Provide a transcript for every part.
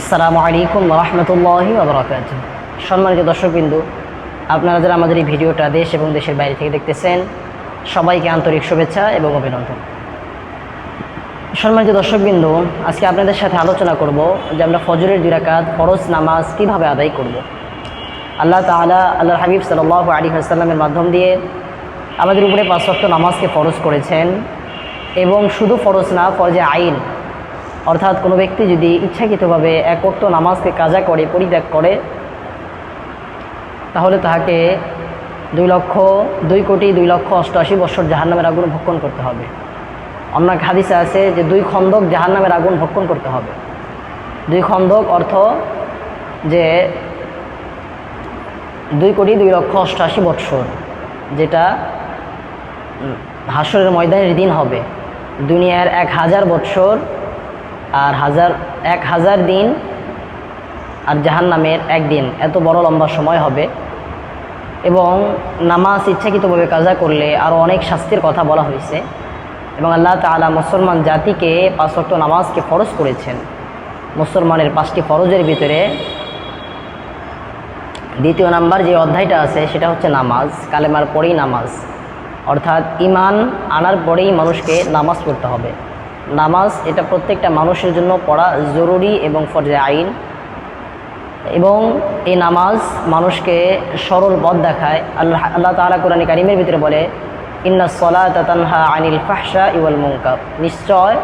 আসসালামু আলাইকুম রহমতুল্লাহি আবরাকাত সম্মানিত দর্শকবিন্দু, আপনারা যারা আমাদের এই ভিডিওটা দেশ এবং দেশের বাইরে থেকে দেখতেছেন, সবাইকে আন্তরিক শুভেচ্ছা এবং অভিনন্দন সম্মানিত দর্শকবিন্দু, আজকে আপনাদের সাথে আলোচনা করব যে আমরা ফজরের দুই রাকাত ফরজ নামাজ কীভাবে আদায় করব। আল্লাহ তাআলা আল্লাহ হাবিব সাল্লাহ আলী হাসাল্লামের মাধ্যম দিয়ে আমাদের উপরে পাঁচ ওয়াক্ত নামাজকে ফরজ করেছেন এবং শুধু ফরজ না, ফরজে আইন অর্থাৎ কোনো ব্যক্তি যদি ইচ্ছাকৃতভাবে এক ওয়াক্ত নামাজকে কাজা করে, পরিত্যাগ করে, তাহলে তাহাকে দুই লক্ষ, দুই কোটি, দুই লক্ষ অষ্টআশি বছর জাহান্নামের আগুন ভক্ষণ করতে হবে। অন্য এক আছে যে দুই খন্দক জাহান্নামের আগুন ভক্ষণ করতে হবে। দুই খন্দক অর্থ যে দুই কোটি, দুই লক্ষ অষ্টআশি বৎসর, যেটা হাসরের ময়দানের দিন হবে। দুনিয়ার এক হাজার বৎসর আর হাজার, এক হাজার দিন আর জাহান জাহান্নামের একদিন। এত বড় লম্বা সময় হবে। এবং নামাজ ইচ্ছাকৃতভাবে কাজা করলে আরও অনেক শাস্তির কথা বলা হয়েছে। এবং আল্লাহ তাআলা মুসলমান জাতিকে পাঁচ ওয়াক্ত নামাজকে ফরজ করেছেন। মুসলমানের পাঁচটি ফরজের ভিতরে দ্বিতীয় নাম্বার যে অধ্যায়টা আছে, সেটা হচ্ছে নামাজ, কালেমার পরেই নামাজ। অর্থাৎ ইমান আনার পরেই মানুষকে নামাজ পড়তে হবে। নামাজ, এটা প্রত্যেকটা মানুষের জন্য পড়া জরুরি এবং ফরজে আইন। এবং এই নামাজ মানুষকে সরল পথ দেখায়। আল্লাহ আল্লাহ তাআলা কোরআন কারিমের ভিতরে বলে, ইন্না সলা তানহা আনিল ফাহসা ইউল মুনকার। নিশ্চয়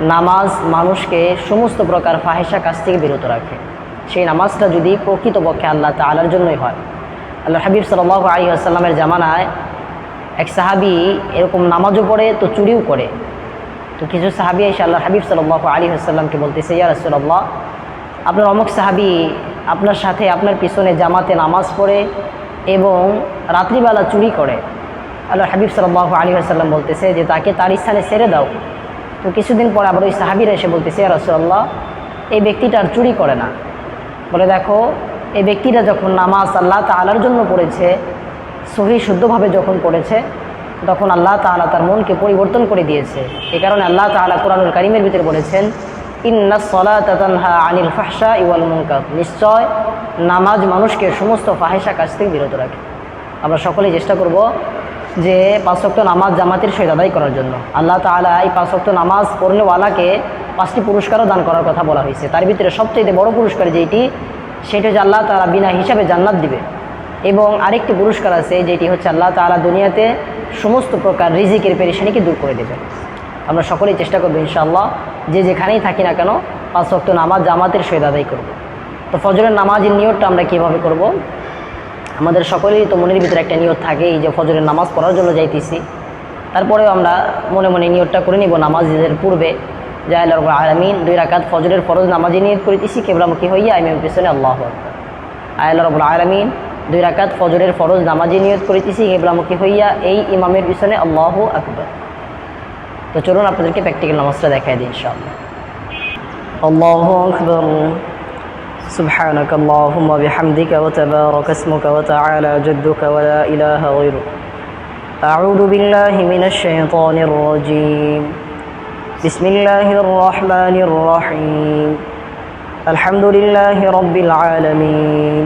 নামাজ মানুষকে সমস্ত প্রকার ফাহেসা কাজ থেকে বিরত রাখে। সেই নামাজটা যদি প্রকৃতপক্ষে আল্লাহ তাআলার জন্যই হয়। আল্লাহ হাবিব সাল্লাহ আলী আসাল্লামের জামানায় এক সাহাবি এরকম নামাজও পড়ে, তো চুরিও করে। তো কিছু সাহাবি এসে আল্লাহ হাবিব সাল্লাহ আলী আসাল্লামকে বলতেছে, ইয়া রসুল্লাহ আপনার অমুক সাহাবি আপনার সাথে আপনার পিছনে জামাতে নামাজ পড়ে এবং রাত্রিবেলা চুরি করে। আল্লাহ হাবিব সাল্লাহ আলী আসাল্লাম বলতেছে যে, তাকে তার স্থানে ছেড়ে দাও। তো কিছুদিন পর আবার ওই সাহাবিরা এসে বলতেছে, ইয়া রসুল্লাহ এই ব্যক্তিটা আর চুরি করে না। বলে, দেখো, এই ব্যক্তিটা যখন নামাজ আল্লাহ তালার জন্য পড়েছে, সহি শুদ্ধভাবে যখন পড়েছে তখন আল্লাহ তাআলা তার মনকে পরিবর্তন করে দিয়েছে। এ কারণে আল্লাহ তাআলা কোরআনুল কারিমের ভিতরে বলেছেন, ইন্না আনিল ফাহসা ইওয়াল মুনকার। নিশ্চয় নামাজ মানুষকে সমস্ত ফাহেসা কাজ থেকে বিরত রাখে। আমরা সকলেই চেষ্টা করব যে পাঁচক্ত নামাজ জামাতের সহিত আদায় করার জন্য। আল্লাহ তাআলা এই পাঁচক্ত নামাজ পড়লেওয়ালাকে পাঁচটি পুরস্কারও দান করার কথা বলা হয়েছে। তার ভিতরে সবচেয়ে বড় পুরস্কার যেটি, সেটা হচ্ছে আল্লাহ তাআলা বিনা হিসাবে জান্নাত দিবে। এবং আরেকটি পুরস্কার আছে, যেটি হচ্ছে আল্লাহ তাআলা দুনিয়াতে সমস্ত প্রকার রিজিকের পেরেশানিকে দূর করে দেবে। আমরা সকলেই চেষ্টা করব ইনশাআল্লাহ, যে যেখানেই থাকি না কেন পাঁচ ওয়াক্ত নামাজ জামাতের সহিত আদায় করব। তো ফজরের নামাজের নিয়তটা আমরা কীভাবে করব? আমাদের সকলেই তো মনের ভিতরে একটা নিয়ত থাকে, এই যে ফজরের নামাজ পড়ার জন্য যাইতেছি। তারপরেও আমরা মনে মনে নিয়তটা করে নিব নামাজের পূর্বে, যে আল্লাহ রব আলমিন দুই রাকাত ফজরের ফরজ নামাজে নিয়ত করিতেছি, কেবলামুখী হইয়া আমি পিছনে আল্লাহ আল্লাহ রব আলমিন দুই রাকাত ফজরের ফরজ নামাজে নিয়ত করিতেছি কেবলামুখী হইয়া এই ইমামের পিছনে আল্লাহ আকবর তো চলুন আপনাদেরকে প্র্যাকটিক্যাল নামাজটা দেখাই দিই ইনশাআল্লাহ আল্লাহ আকবর سبحانك اللهم بحمدك وتبارك اسمك وتعالى جدك ولا إله غيرك أعوذ بالله من الشيطان الرجيم بسم الله الرحمن الرحيم الحمد لله رب العالمين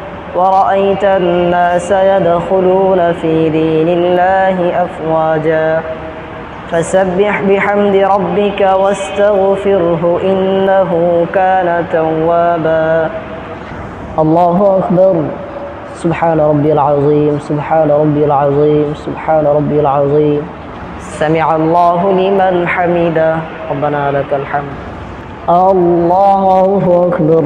ورأيت الناس يدخلون في دين الله أفواجا. فسبح بحمد ربك واستغفره إنه كان توابا. الله أكبر. سبحان ربي العظيم سبحان ربي العظيم سبحان ربي العظيم. سمع الله لمن حمده. ربنا لك الحمد. الله أكبر.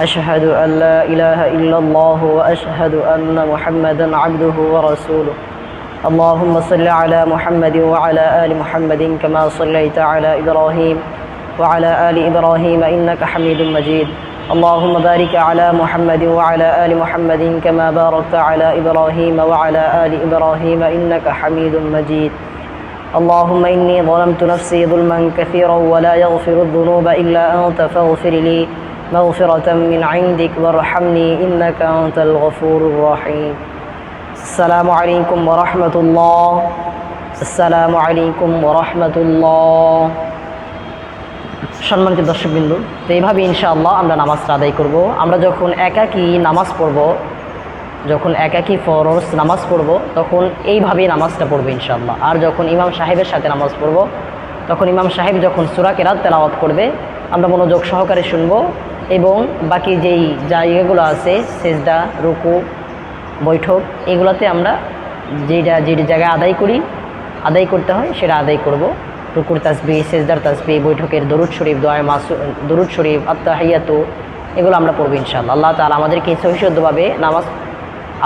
أشهد أن لا إله إلا الله وأشهد أن محمدا عبده ورسوله. اللهم صل على محمد وعلى آل محمد كما صليت على إبراهيم وعلى آل إبراهيم إنك حميد مجيد. اللهم بارك على محمد وعلى آل محمد كما باركت على إبراهيم وعلى آل إبراهيم إنك حميد مجيد. اللهم إني ظلمت نفسي ظلما كثيرا ولا يغفر الذنوب إلا أنت فاغفر لي. مغفرة من عندك وارحمني إنك أنت الغفور الرحيم السلام عليكم ورحمة الله السلام عليكم ورحمة الله সম্মানিত দর্শকবিন্দু তো এইভাবে ইনশাআল্লাহ আমরা নামাজটা আদায় করব আমরা যখন একাকী নামাজ পড়ব যখন একাকী ফরজ নামাজ পড়ব তখন এইভাবেই নামাজটা পড়বো ইনশাআল্লাহ আর যখন ইমাম সাহেবের সাথে নামাজ পড়ব তখন ইমাম সাহেব যখন সুরা কেরাত তেলাওয়াত করবে আমরা মনোযোগ সহকারে শুনবো এবং বাকি যেই জায়গাগুলো আছে, সেজদা, রুকু, বৈঠক, এগুলোতে আমরা যেটা যেটি জায়গায় আদায় করি, আদায় করতে হয়, সেটা আদায় করব। রুকুর তাসবি সেজদার তাসবি বৈঠকের দরুদ শরীফ দোয়ায় মাসু, দরুদ শরীফ আত্মাহিয়াতু এগুলো আমরা পড়ব ইনশাআল্লাহ। আল্লাহ তালা আমাদেরকে সহিশুদ্ধভাবে নামাজ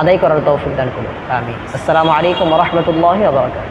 আদায় করার তৌফিক দান করুন। আমি আসসালামু আলাইকুম রহমতুল্লাহ আবরকাত